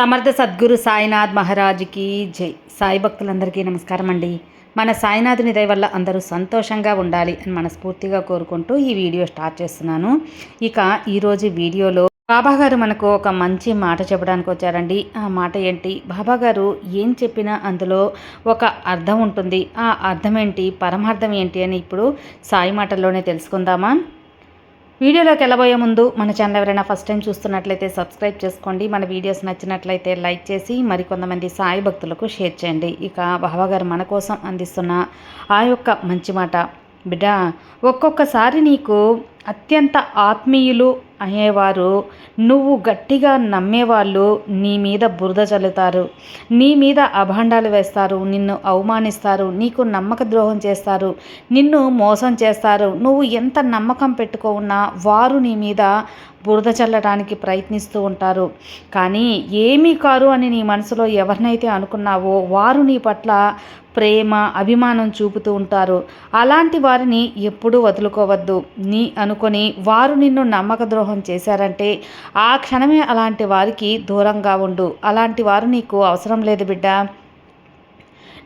సమర్థ సద్గురు సాయినాథ్ మహారాజుకి జై. సాయి భక్తులందరికీ నమస్కారం అండి. మన సాయినాథుని దయ వల్ల అందరూ సంతోషంగా ఉండాలి అని మనస్ఫూర్తిగా కోరుకుంటూ ఈ వీడియో స్టార్ట్ చేస్తున్నాను. ఇక ఈరోజు వీడియోలో బాబా గారు మనకు ఒక మంచి మాట చెప్పడానికి వచ్చారండి. ఆ మాట ఏంటి? బాబా గారు ఏం చెప్పినా అందులో ఒక అర్థం ఉంటుంది. ఆ అర్థం ఏంటి? పరమార్థం ఏంటి అని ఇప్పుడు సాయి మాటల్లోనే తెలుసుకుందామా? వీడియోలోకి వెళ్ళబోయే ముందు మన ఛానల్ ఎవరైనా ఫస్ట్ టైం చూస్తున్నట్లయితే సబ్స్క్రైబ్ చేసుకోండి. మన వీడియోస్ నచ్చినట్లయితే లైక్ చేసి మరికొంతమంది సాయి భక్తులకు షేర్ చేయండి. ఇక బావగారు మన కోసం అందిస్తున్న ఆ యొక్క మంచి మాట. బిడ్డ ఒక్కొక్కసారి నీకు అత్యంత ఆత్మీయులు అయ్యేవారు. నువ్వు గట్టిగా నమ్మేవాళ్ళు నీ మీద బురద చల్లుతారు. నీ మీద అభాండాలు వేస్తారు. నిన్ను అవమానిస్తారు. నీకు నమ్మక ద్రోహం చేస్తారు. నిన్ను మోసం చేస్తారు. నువ్వు ఎంత నమ్మకం పెట్టుకున్నా వారు నీ మీద బురద చల్లడానికి ప్రయత్నిస్తూ ఉంటారు. కానీ ఏమీ కారు అని నీ మనసులో ఎవరినైతే అనుకున్నావో వారు నీ పట్ల ప్రేమ అభిమానం చూపుతూ ఉంటారు. అలాంటి వారిని ఎప్పుడూ వదులుకోవద్దు. నీ అనుకొని వారు నిన్ను నమ్మక ద్రోహం చేశారంటే ఆ క్షణమే అలాంటి వారికి దూరంగా ఉండు. అలాంటి వారు నీకు అవసరం లేదు బిడ్డ.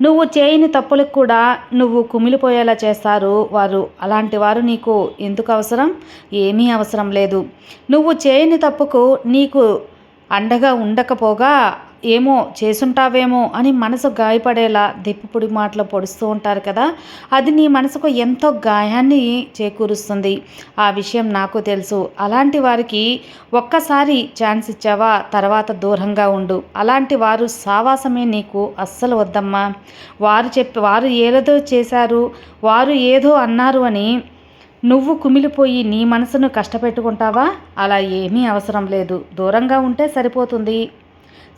నువ్వు చేయని తప్పులకు కూడా నువ్వు కుమిలిపోయేలా చేస్తారు వారు. అలాంటి వారు నీకు ఎందుకు అవసరం? ఏమీ అవసరం లేదు. నువ్వు చేయని తప్పుకు నీకు అండగా ఉండకపోగా ఏమో చేసుంటావేమో అని మనసు గాయపడేలా దిప్పుపుడి మాటలు పొడుస్తూ ఉంటారు కదా అది నీ మనసుకు ఎంతో గాయాన్ని చేకూరుస్తుంది. ఆ విషయం నాకు తెలుసు. అలాంటి వారికి ఒక్కసారి ఛాన్స్ ఇచ్చావా? తర్వాత దూరంగా ఉండు. అలాంటి వారు సావాసమే నీకు అస్సలు వద్దమ్మా. వారు చెప్పి వారు ఏదో చేశారు వారు ఏదో అన్నారు అని నువ్వు కుమిలిపోయి నీ మనసును కష్టపెట్టుకుంటావా? అలా ఏమీ అవసరం లేదు. దూరంగా ఉంటే సరిపోతుంది.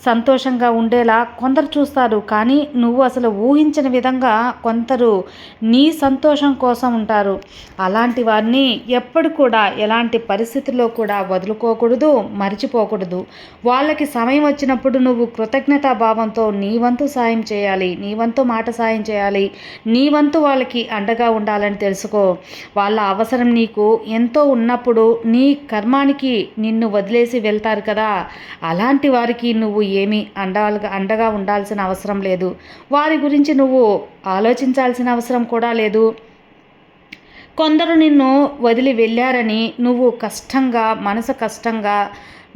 సంతోషంగా ఉండేలా కొందరు చూస్తారు. కానీ నువ్వు అసలు ఊహించిన విధంగా కొందరు నీ సంతోషం కోసం ఉంటారు. అలాంటి వారిని ఎప్పుడు కూడా ఎలాంటి పరిస్థితుల్లో కూడా వదులుకోకూడదు మర్చిపోకూడదు. వాళ్ళకి సమయం వచ్చినప్పుడు నువ్వు కృతజ్ఞతా భావంతో నీ వంతు సాయం చేయాలి నీ వంతు మాట సాయం చేయాలి నీ వంతు వాళ్ళకి అండగా ఉండాలని తెలుసుకో. వాళ్ళ అవసరం నీకు ఎంతో ఉన్నప్పుడు నీ కర్మానికి నిన్ను వదిలేసి వెళ్తారు కదా. అలాంటి వారికి నువ్వు ఏమీ అండాలుగా అండగా ఉండాల్సిన అవసరం లేదు. వారి గురించి నువ్వు ఆలోచించాల్సిన అవసరం కూడా లేదు. కొందరు నిన్ను వదిలి వెళ్ళారని నువ్వు కష్టంగా మనసు కష్టంగా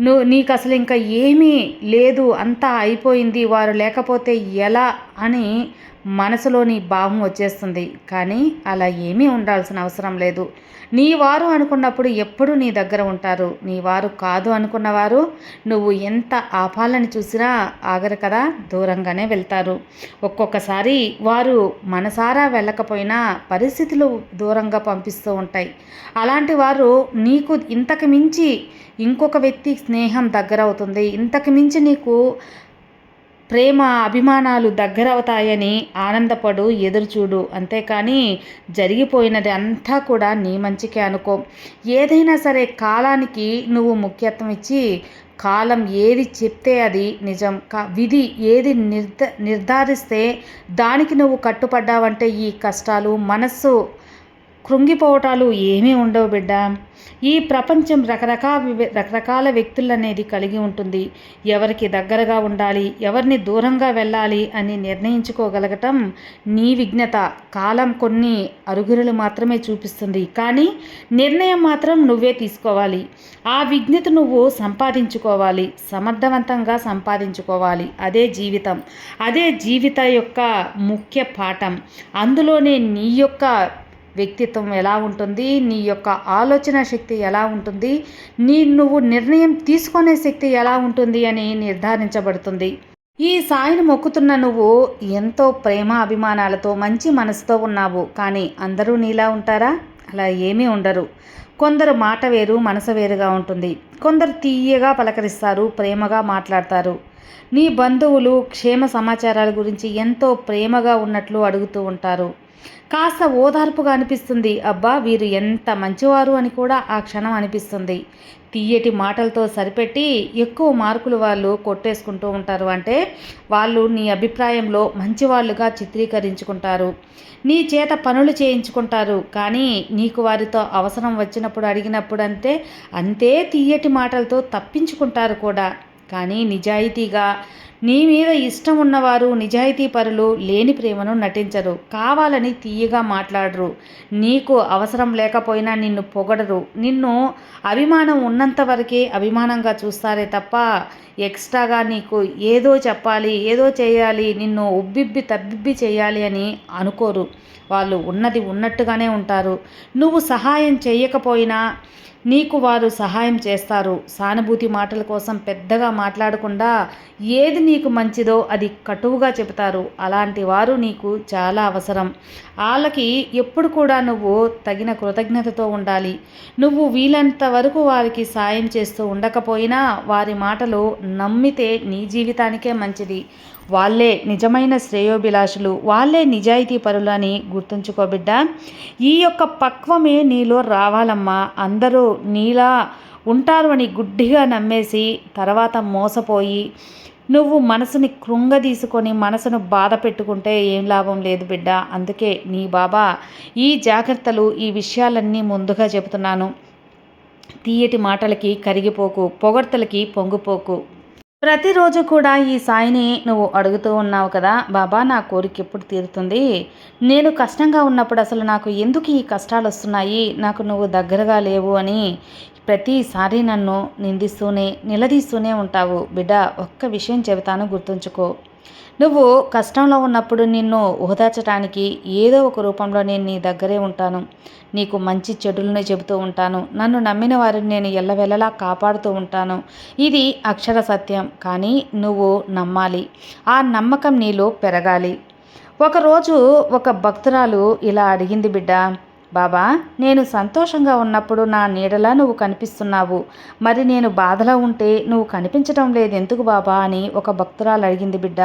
నువ్వు నీకు అసలు ఇంకా ఏమీ లేదు అంతా అయిపోయింది వారు లేకపోతే ఎలా అని మనసులోని భావం వచ్చేస్తుంది. కానీ అలా ఏమీ ఉండాల్సిన అవసరం లేదు. నీ వారు అనుకున్నప్పుడు ఎప్పుడు నీ దగ్గర ఉంటారు. నీ వారు కాదు అనుకున్నవారు నువ్వు ఎంత ఆపాలని చూసినా ఆగరు కదా దూరంగానే వెళ్తారు. ఒక్కొక్కసారి వారు మనసారా వెళ్ళకపోయినా పరిస్థితులు దూరంగా పంపిస్తూ ఉంటాయి. అలాంటి వారు నీకు ఇంతకు మించి ఇంకొక వ్యక్తి స్నేహం దగ్గర అవుతుంది. ఇంతకు మించి నీకు ప్రేమ అభిమానాలు దగ్గరవుతాయని ఆనందపడు ఎదురుచూడు. అంతేకాని జరిగిపోయినది అంతా కూడా నీ మంచికే అనుకో. ఏదైనా సరే కాలానికి నువ్వు ముఖ్యత్వం ఇచ్చి కాలం ఏది చెప్తే అది నిజం. కా విధి ఏది నిర్ధ నిర్ధారిస్తే దానికి నువ్వు కట్టుపడ్డావంటే ఈ కష్టాలు మనస్సు కృంగిపోవటాలు ఏమీ ఉండవు బిడ్డ. ఈ ప్రపంచం రకరకాల రకరకాల వ్యక్తులు అనేది కలిగి ఉంటుంది. ఎవరికి దగ్గరగా ఉండాలి ఎవరిని దూరంగా వెళ్ళాలి అని నిర్ణయించుకోగలగటం నీ విజ్ఞత. కాలం కొన్ని అరుగురులు మాత్రమే చూపిస్తుంది. కానీ నిర్ణయం మాత్రం నువ్వే తీసుకోవాలి. ఆ విజ్ఞత నువ్వు సంపాదించుకోవాలి. సమర్థవంతంగా సంపాదించుకోవాలి. అదే జీవితం. అదే జీవిత యొక్క ముఖ్య పాఠం. అందులోనే నీ యొక్క వ్యక్తిత్వం ఎలా ఉంటుంది? నీ యొక్క ఆలోచన శక్తి ఎలా ఉంటుంది? నీ నువ్వు నిర్ణయం తీసుకునే శక్తి ఎలా ఉంటుంది అని నిర్ధారించబడుతుంది. ఈ సాయిని మొక్కుతున్న నువ్వు ఎంతో ప్రేమ అభిమానాలతో మంచి మనసుతో ఉన్నావు. కానీ అందరూ నీలా ఉంటారా? అలా ఏమీ ఉండరు. కొందరు మాట వేరు మనసు వేరుగా ఉంటుంది. కొందరు తీయగా పలకరిస్తారు ప్రేమగా మాట్లాడతారు. నీ బంధువులు క్షేమ సమాచారాల గురించి ఎంతో ప్రేమగా ఉన్నట్లు అడుగుతూ ఉంటారు. కాస్త ఓదార్పుగా అనిపిస్తుంది. అబ్బా వీరు ఎంత మంచివారు అని కూడా ఆ క్షణం అనిపిస్తుంది. తీయటి మాటలతో సరిపెట్టి ఎక్కువ మార్కులు వాళ్ళు కొట్టేసుకుంటూ ఉంటారు. అంటే వాళ్ళు నీ అభిప్రాయంలో మంచివాళ్ళుగా చిత్రీకరించుకుంటారు. నీ చేత పనులు చేయించుకుంటారు. కానీ నీకు వారితో అవసరం వచ్చినప్పుడు అడిగినప్పుడు అంతే అంతే తీయటి మాటలతో తప్పించుకుంటారు కూడా. కానీ నిజాయితీగా నీ మీద ఇష్టం ఉన్నవారు నిజాయితీ పరులు లేని ప్రేమను నటించరు. కావాలని తీయగా మాట్లాడరు. నీకు అవసరం లేకపోయినా నిన్ను పొగడరు. నిన్ను అభిమానం ఉన్నంత వరకే అభిమానంగా చూస్తారే తప్ప ఎక్స్ట్రాగా నీకు ఏదో చెప్పాలి ఏదో చేయాలి నిన్ను ఉబ్బిబ్బి తబ్బిబ్బి చేయాలి అని అనుకోరు. వాళ్ళు ఉన్నది ఉన్నట్టుగానే ఉంటారు. నువ్వు సహాయం చేయకపోయినా నీకు వారు సహాయం చేస్తారు. సానుభూతి మాటల కోసం పెద్దగా మాట్లాడకుండా ఏది నీకు మంచిదో అది కటువుగా చెబుతారు. అలాంటి వారు నీకు చాలా అవసరం. వాళ్ళకి ఎప్పుడు కూడా నువ్వు తగిన కృతజ్ఞతతో ఉండాలి. నువ్వు వీలంత వరకు వారికి సాయం చేస్తూ ఉండకపోయినా వారి మాటలు నమ్మితే నీ జీవితానికే మంచిది. వాళ్ళే నిజమైన శ్రేయోభిలాషులు వాళ్ళే నిజాయితీ పరులు అని గుర్తుంచుకోబిడ్డ ఈ యొక్క పక్వమే నీలో రావాలమ్మా. అందరూ నీలా ఉంటారు అని గుడ్డిగా నమ్మేసి తర్వాత మోసపోయి నువ్వు మనసుని కృంగదీసుకొని మనసును బాధ పెట్టుకుంటే ఏం లాభం లేదు బిడ్డ. అందుకే నీ బాబా ఈ జాగ్రత్తలు ఈ విషయాలన్నీ ముందుగా చెబుతున్నాను. తీయటి మాటలకి కరిగిపోకు పొగడ్తలకి పొంగిపోకు. ప్రతిరోజు కూడా ఈ సాయిని నువ్వు అడుగుతూ ఉన్నావు కదా బాబా నా కోరిక ఎప్పుడు తీరుతుంది? నేను కష్టంగా ఉన్నప్పుడు అసలు నాకు ఎందుకు ఈ కష్టాలు వస్తున్నాయి? నాకు నువ్వు దగ్గరగా లేవు అని ప్రతిసారి నన్ను నిందిస్తూనే నిలదీస్తూనే ఉంటావు. బిడ్డ ఒక్క విషయం చెబుతాను గుర్తుంచుకో. నువ్వు కష్టంలో ఉన్నప్పుడు నిన్ను ఓదార్చడానికి ఏదో ఒక రూపంలో నేను నీ దగ్గరే ఉంటాను. నీకు మంచి చెడులను చెబుతూ ఉంటాను. నన్ను నమ్మిన వారిని నేను ఎల్లవెల్లలా కాపాడుతూ ఉంటాను. ఇది అక్షర సత్యం. కానీ నువ్వు నమ్మాలి. ఆ నమ్మకం నీలో పెరగాలి. ఒకరోజు ఒక భక్తురాలు ఇలా అడిగింది బిడ్డ బాబా నేను సంతోషంగా ఉన్నప్పుడు నా నీడలా నువ్వు కనిపిస్తున్నావు. మరి నేను బాధలో ఉంటే నువ్వు కనిపించడం లేదు ఎందుకు బాబా అని ఒక భక్తురాలు అడిగింది బిడ్డ.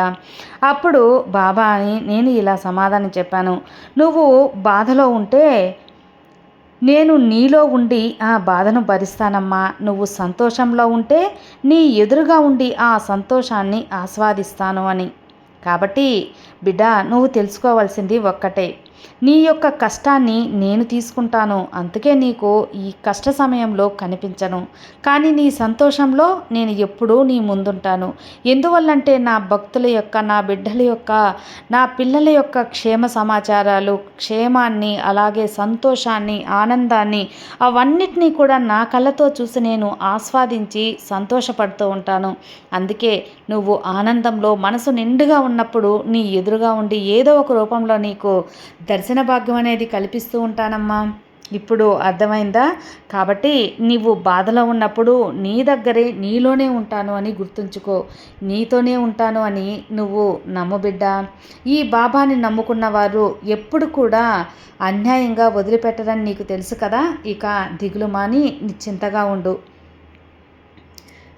అప్పుడు బాబా అని నేను ఇలా సమాధానం చెప్పాను. నువ్వు బాధలో ఉంటే నేను నీలో ఉండి ఆ బాధను భరిస్తానమ్మా. నువ్వు సంతోషంలో ఉంటే నీ ఎదురుగా ఉండి ఆ సంతోషాన్ని ఆస్వాదిస్తాను అని. కాబట్టి బిడ్డ నువ్వు తెలుసుకోవాల్సింది ఒక్కటే. నీ యొక్క కష్టాన్ని నేను తీసుకుంటాను. అందుకే నీకు ఈ కష్ట సమయంలో కనిపించను. కానీ నీ సంతోషంలో నేను ఎప్పుడూ నీ ముందుంటాను. ఎందువల్లంటే నా భక్తుల యొక్క నా బిడ్డల యొక్క నా పిల్లల యొక్క క్షేమ సమాచారాలు క్షేమాన్ని అలాగే సంతోషాన్ని ఆనందాన్ని అవన్నిటినీ కూడా నా కళ్ళతో చూసి నేను ఆస్వాదించి సంతోషపడుతూ ఉంటాను. అందుకే నువ్వు ఆనందంలో మనసు నిండుగా ఉన్నప్పుడు నీ ఎదురుగా ఉండి ఏదో ఒక రూపంలో నీకు దర్శన భాగ్యం అనేది కల్పిస్తూ ఉంటానమ్మా. ఇప్పుడు అర్థమైందా? కాబట్టి నీవు బాధలో ఉన్నప్పుడు నీ దగ్గరే నీలోనే ఉంటాను అని గుర్తుంచుకో. నీతోనే ఉంటాను అని నువ్వు నమ్మబిడ్డ ఈ బాబాని నమ్ముకున్న వారు ఎప్పుడు కూడా అన్యాయంగా వదిలిపెట్టరని నీకు తెలుసు కదా? ఇక దిగులు మాని నిశ్చింతగా ఉండు.